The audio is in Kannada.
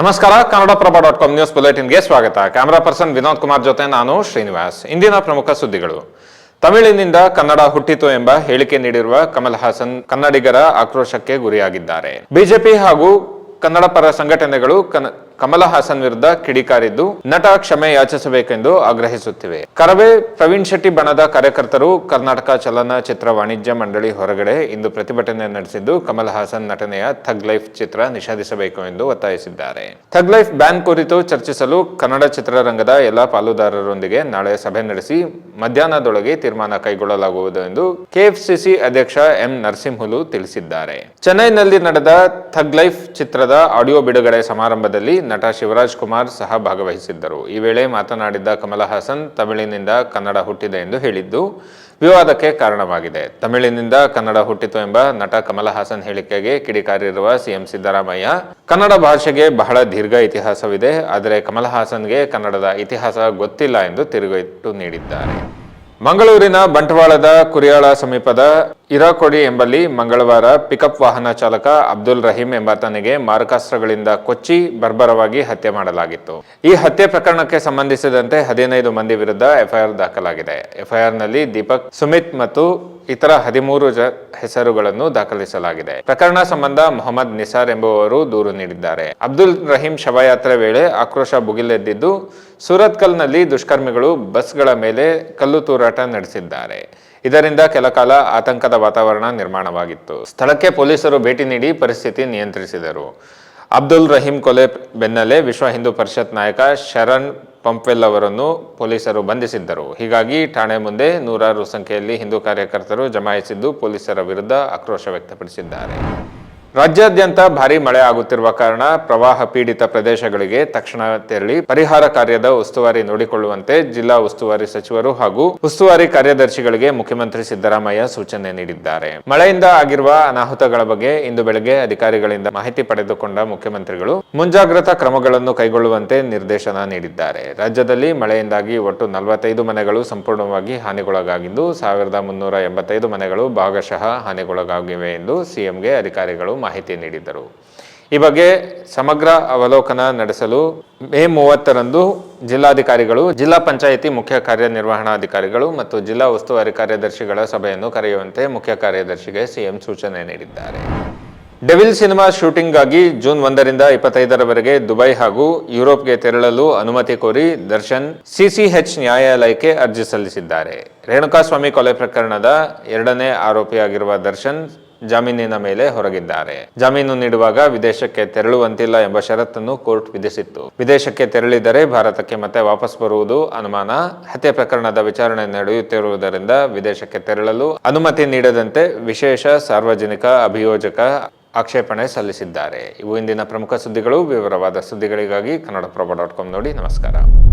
ನಮಸ್ಕಾರ ಕನ್ನಡಪ್ರಭ ಡಾಟ್ ಕಾಮ್ ನ್ಯೂಸ್ ಬುಲೆಟಿನ್ಗೆ ಸ್ವಾಗತ. ಕ್ಯಾಮರಾ ಪರ್ಸನ್ ವಿನೋದ್ ಕುಮಾರ್ ಜೊತೆ ನಾನು ಶ್ರೀನಿವಾಸ್. ಇಂದಿನ ಪ್ರಮುಖ ಸುದ್ದಿಗಳು. ತಮಿಳಿನಿಂದ ಕನ್ನಡ ಹುಟ್ಟಿತು ಎಂಬ ಹೇಳಿಕೆ ನೀಡಿರುವ ಕಮಲ್ ಹಾಸನ್ ಕನ್ನಡಿಗರ ಆಕ್ರೋಶಕ್ಕೆ ಗುರಿಯಾಗಿದ್ದಾರೆ. ಬಿಜೆಪಿ ಹಾಗೂ ಕನ್ನಡ ಪರ ಸಂಘಟನೆಗಳು ಕಮಲ ಹಾಸನ್ ವಿರುದ್ಧ ಕಿಡಿಕಾರಿದ್ದು, ನಟ ಕ್ಷಮೆ ಯಾಚಿಸಬೇಕೆಂದು ಆಗ್ರಹಿಸುತ್ತಿವೆ. ಕರವೇ ಪ್ರವೀಣ್ ಶೆಟ್ಟಿ ಬಣದ ಕಾರ್ಯಕರ್ತರು ಕರ್ನಾಟಕ ಚಲನಚಿತ್ರ ವಾಣಿಜ್ಯ ಮಂಡಳಿ ಹೊರಗಡೆ ಇಂದು ಪ್ರತಿಭಟನೆ ನಡೆಸಿದ್ದು, ಕಮಲ್ ಹಾಸನ್ ನಟನೆಯ ಥಗ್ ಲೈಫ್ ಚಿತ್ರ ನಿಷೇಧಿಸಬೇಕು ಎಂದು ಒತ್ತಾಯಿಸಿದ್ದಾರೆ. ಥಗ್ ಲೈಫ್ ಬ್ಯಾನ್ ಕುರಿತು ಚರ್ಚಿಸಲು ಕನ್ನಡ ಚಿತ್ರರಂಗದ ಎಲ್ಲ ಪಾಲುದಾರರೊಂದಿಗೆ ನಾಳೆ ಸಭೆ ನಡೆಸಿ, ಮಧ್ಯಾಹ್ನದೊಳಗೆ ತೀರ್ಮಾನ ಕೈಗೊಳ್ಳಲಾಗುವುದು ಎಂದು ಕೆಎಫ್ಸಿಸಿ ಅಧ್ಯಕ್ಷ ಎಂ ನರಸಿಂಹುಲು ತಿಳಿಸಿದ್ದಾರೆ. ಚೆನ್ನೈನಲ್ಲಿ ನಡೆದ ಥಗ್ ಲೈಫ್ ಚಿತ್ರದ ಆಡಿಯೋ ಬಿಡುಗಡೆ ಸಮಾರಂಭದಲ್ಲಿ ನಟ ಶಿವರಾಜ್ ಕುಮಾರ್ ಸಹ ಭಾಗವಹಿಸಿದ್ದರು. ಈ ವೇಳೆ ಮಾತನಾಡಿದ್ದ ಕಮಲ ಹಾಸನ್, ತಮಿಳಿನಿಂದ ಕನ್ನಡ ಹುಟ್ಟಿದೆ ಎಂದು ಹೇಳಿದ್ದು ವಿವಾದಕ್ಕೆ ಕಾರಣವಾಗಿದೆ. ತಮಿಳಿನಿಂದ ಕನ್ನಡ ಹುಟ್ಟಿತು ಎಂಬ ನಟ ಕಮಲ ಹಾಸನ್ ಹೇಳಿಕೆಗೆ ಕಿಡಿಕಾರಿರುವ ಸಿಎಂ ಸಿದ್ದರಾಮಯ್ಯ, ಕನ್ನಡ ಭಾಷೆಗೆ ಬಹಳ ದೀರ್ಘ ಇತಿಹಾಸವಿದೆ, ಆದರೆ ಕಮಲ ಹಾಸನ್ಗೆ ಕನ್ನಡದ ಇತಿಹಾಸ ಗೊತ್ತಿಲ್ಲ ಎಂದು ತಿರುಗೇಟು ನೀಡಿದ್ದಾರೆ. ಮಂಗಳೂರಿನ ಬಂಟ್ವಾಳದ ಕುರಿಯಾಳ ಸಮೀಪದ ಇರಾಕೊಡಿ ಎಂಬಲ್ಲಿ ಮಂಗಳವಾರ ಪಿಕಪ್ ವಾಹನ ಚಾಲಕ ಅಬ್ದುಲ್ ರಹೀಂ ಎಂಬಾತನಿಗೆ ಮಾರಕಾಸ್ತ್ರಗಳಿಂದ ಕೊಚ್ಚಿ ಬರ್ಬರವಾಗಿ ಹತ್ಯೆ ಮಾಡಲಾಗಿತ್ತು. ಈ ಹತ್ಯೆ ಪ್ರಕರಣಕ್ಕೆ ಸಂಬಂಧಿಸಿದಂತೆ ಹದಿನೈದು ಮಂದಿ ವಿರುದ್ಧ ಎಫ್ಐಆರ್ ದಾಖಲಾಗಿದೆ. ಎಫ್ಐಆರ್ನಲ್ಲಿ ದೀಪಕ್, ಸುಮಿತ್ ಮತ್ತು ಇತರ ಹದಿಮೂರು ಜ ಹೆಸರುಗಳನ್ನು ದಾಖಲಿಸಲಾಗಿದೆ. ಪ್ರಕರಣ ಸಂಬಂಧ ಮೊಹಮ್ಮದ್ ನಿಸಾರ್ ಎಂಬುವರು ದೂರು ನೀಡಿದ್ದಾರೆ. ಅಬ್ದುಲ್ ರಹೀಂ ಶವಯಾತ್ರೆ ವೇಳೆ ಆಕ್ರೋಶ ಭುಗಿಲೆದ್ದಿದ್ದು, ಸೂರತ್ಕಲ್ನಲ್ಲಿ ದುಷ್ಕರ್ಮಿಗಳು ಬಸ್ಗಳ ಮೇಲೆ ಕಲ್ಲು ತೂರಾಟ ನಡೆಸಿದ್ದಾರೆ. ಇದರಿಂದ ಕೆಲ ಕಾಲ ಆತಂಕದ ವಾತಾವರಣ ನಿರ್ಮಾಣವಾಗಿತ್ತು. ಸ್ಥಳಕ್ಕೆ ಪೊಲೀಸರು ಭೇಟಿ ನೀಡಿ ಪರಿಸ್ಥಿತಿ ನಿಯಂತ್ರಿಸಿದರು. ಅಬ್ದುಲ್ ರಹೀಂ ಕೊಲೆ ಬೆನ್ನಲ್ಲೇ ವಿಶ್ವ ಹಿಂದೂ ಪರಿಷತ್ ನಾಯಕ ಶರಣ್ ಪಂಪ್ವೆಲ್ ಅವರನ್ನು ಪೊಲೀಸರು ಬಂಧಿಸಿದ್ದರು. ಹೀಗಾಗಿ ಠಾಣೆ ಮುಂದೆ ನೂರಾರು ಸಂಖ್ಯೆಯಲ್ಲಿ ಹಿಂದೂ ಕಾರ್ಯಕರ್ತರು ಜಮಾಯಿಸಿದ್ದು ಪೊಲೀಸರ ವಿರುದ್ಧ ಆಕ್ರೋಶ ವ್ಯಕ್ತಪಡಿಸಿದ್ದಾರೆ. ರಾಜ್ಯಾದ್ಯಂತ ಭಾರಿ ಮಳೆ ಆಗುತ್ತಿರುವ ಕಾರಣ ಪ್ರವಾಹ ಪೀಡಿತ ಪ್ರದೇಶಗಳಿಗೆ ತಕ್ಷಣ ತೆರಳಿ ಪರಿಹಾರ ಕಾರ್ಯದ ಉಸ್ತುವಾರಿ ನೋಡಿಕೊಳ್ಳುವಂತೆ ಜಿಲ್ಲಾ ಉಸ್ತುವಾರಿ ಸಚಿವರು ಹಾಗೂ ಉಸ್ತುವಾರಿ ಕಾರ್ಯದರ್ಶಿಗಳಿಗೆ ಮುಖ್ಯಮಂತ್ರಿ ಸಿದ್ದರಾಮಯ್ಯ ಸೂಚನೆ ನೀಡಿದ್ದಾರೆ. ಮಳೆಯಿಂದ ಆಗಿರುವ ಅನಾಹುತಗಳ ಬಗ್ಗೆ ಇಂದು ಬೆಳಗ್ಗೆ ಅಧಿಕಾರಿಗಳಿಂದ ಮಾಹಿತಿ ಪಡೆದುಕೊಂಡ ಮುಖ್ಯಮಂತ್ರಿಗಳು ಮುಂಜಾಗ್ರತಾ ಕ್ರಮಗಳನ್ನು ಕೈಗೊಳ್ಳುವಂತೆ ನಿರ್ದೇಶನ ನೀಡಿದ್ದಾರೆ. ರಾಜ್ಯದಲ್ಲಿ ಮಳೆಯಿಂದಾಗಿ ಒಟ್ಟು ನಲವತ್ತೈದು ಮನೆಗಳು ಸಂಪೂರ್ಣವಾಗಿ ಹಾನಿಗೊಳಗಾಗಿದ್ದು, ಸಾವಿರದ ಮುನ್ನೂರ ಎಂಬತ್ತೈದು ಮನೆಗಳು ಭಾಗಶಃ ಹಾನಿಗೊಳಗಾಗಿವೆ ಎಂದು ಸಿಎಂಗೆ ಅಧಿಕಾರಿಗಳು ಮಾಹಿತಿ ನೀಡಿದರು ಈ ಬಗ್ಗೆ ಸಮಗ್ರ ಅವಲೋಕನ ನಡೆಸಲು ಮೇ ಮೂವತ್ತರಂದು ಜಿಲ್ಲಾಧಿಕಾರಿಗಳು, ಜಿಲ್ಲಾ ಪಂಚಾಯಿತಿ ಮುಖ್ಯ ಕಾರ್ಯನಿರ್ವಹಣಾಧಿಕಾರಿಗಳು ಮತ್ತು ಜಿಲ್ಲಾ ಉಸ್ತುವಾರಿ ಕಾರ್ಯದರ್ಶಿಗಳ ಸಭೆಯನ್ನು ಕರೆಯುವಂತೆ ಮುಖ್ಯ ಕಾರ್ಯದರ್ಶಿಗೆ ಸಿಎಂ ಸೂಚನೆ ನೀಡಿದ್ದಾರೆ. ಡೆವಿಲ್ ಸಿನಿಮಾ ಶೂಟಿಂಗ್ಗಾಗಿ ಜೂನ್ ಒಂದರಿಂದ ಇಪ್ಪತ್ತೈದರವರೆಗೆ ದುಬೈ ಹಾಗೂ ಯುರೋಪ್ಗೆ ತೆರಳಲು ಅನುಮತಿ ಕೋರಿ ದರ್ಶನ್ ಸಿಸಿಎಚ್ ನ್ಯಾಯಾಲಯಕ್ಕೆ ಅರ್ಜಿ ಸಲ್ಲಿಸಿದ್ದಾರೆ. ರೇಣುಕಾಸ್ವಾಮಿ ಕೊಲೆ ಪ್ರಕರಣದ ಎರಡನೇ ಆರೋಪಿಯಾಗಿರುವ ದರ್ಶನ್ ಜಾಮೀನಿನ ಮೇಲೆ ಹೊರಗಿದ್ದಾರೆ. ಜಾಮೀನು ನೀಡುವಾಗ ವಿದೇಶಕ್ಕೆ ತೆರಳುವಂತಿಲ್ಲ ಎಂಬ ಷರತ್ತನ್ನು ಕೋರ್ಟ್ ವಿಧಿಸಿತ್ತು. ವಿದೇಶಕ್ಕೆ ತೆರಳಿದರೆ ಭಾರತಕ್ಕೆ ಮತ್ತೆ ವಾಪಸ್ ಬರುವುದು ಅನುಮಾನ. ಹತ್ಯೆ ಪ್ರಕರಣದ ವಿಚಾರಣೆ ನಡೆಯುತ್ತಿರುವುದರಿಂದ ವಿದೇಶಕ್ಕೆ ತೆರಳಲು ಅನುಮತಿ ನೀಡದಂತೆ ವಿಶೇಷ ಸಾರ್ವಜನಿಕ ಅಭಿಯೋಜಕ ಆಕ್ಷೇಪಣೆ ಸಲ್ಲಿಸಿದ್ದಾರೆ. ಇವು ಇಂದಿನ ಪ್ರಮುಖ ಸುದ್ದಿಗಳು. ವಿವರವಾದ ಸುದ್ದಿಗಳಿಗಾಗಿ ಕನ್ನಡಪ್ರಭ ಡಾಟ್ ಕಾಮ್ ನೋಡಿ ನಮಸ್ಕಾರ.